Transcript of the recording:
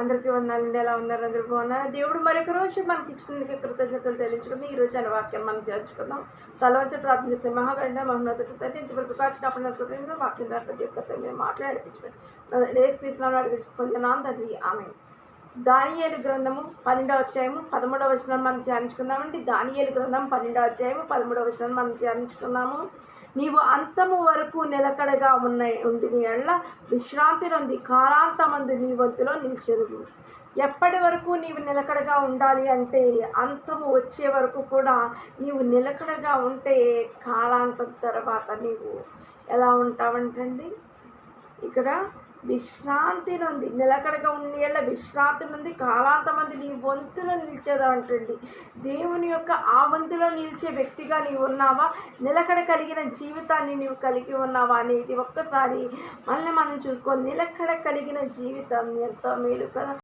అందరికీ వందలండి ఎలా ఉన్నారు? అందరూ బాగున్నారు? దేవుడు మరొక రోజు మనకి ఇచ్చినందుకు కృతజ్ఞతలు తెలియచుకుంది ఈ రోజు అనే వాక్యం మనం చేర్చుకుందాం తలవంచి ప్రార్థన చేసే మహాగండ మహోన్నతుడు తండ్రి ఇంతవరకు కాచి కృతజ్ఞత వాక్యం ద్వారా ప్రతి ఒక్కరితో మీరు మాట్లాడిపించండి. డేస్ కృష్ణ అడిగి తండ్రి ఆమె దానియేలు గ్రంథము పన్నెండవ అధ్యాయము పదమూడవ వచనం మనం ధ్యానించుకుందామండి. దానియేలు గ్రంథం పన్నెండవ అధ్యాయము పదమూడవ వచనం మనం ధ్యానించుకుందాము. నీవు అంతము వరకు నిలకడగా ఉన్న ఉండిని ఎళ్ళ విశ్రాంతి నొంది కాలాంతమంది నీ వంతులో నిలిచెరుగు ఎప్పటి వరకు నీవు నిలకడగా ఉండాలి అంటే అంతము వచ్చే వరకు కూడా నీవు నిలకడగా ఉంటే కాలాంతం తర్వాత నీవు ఎలా ఉంటావంటండి? ఇక్కడ విశ్రాంతి నుండి నిలకడగా ఉండేళ్ళ విశ్రాంతి నుండి కాలాంతమంది నీ వంతులో నిలిచేదా అంటండి. దేవుని యొక్క ఆ వంతులో నిలిచే వ్యక్తిగా నీవు ఉన్నావా? నిలకడ కలిగిన జీవితాన్ని నీవు కలిగి ఉన్నావా అనేది ఒక్కసారి మళ్ళీ మనం చూసుకో. నిలకడ కలిగిన జీవితం ఎంతో మేలు కదా.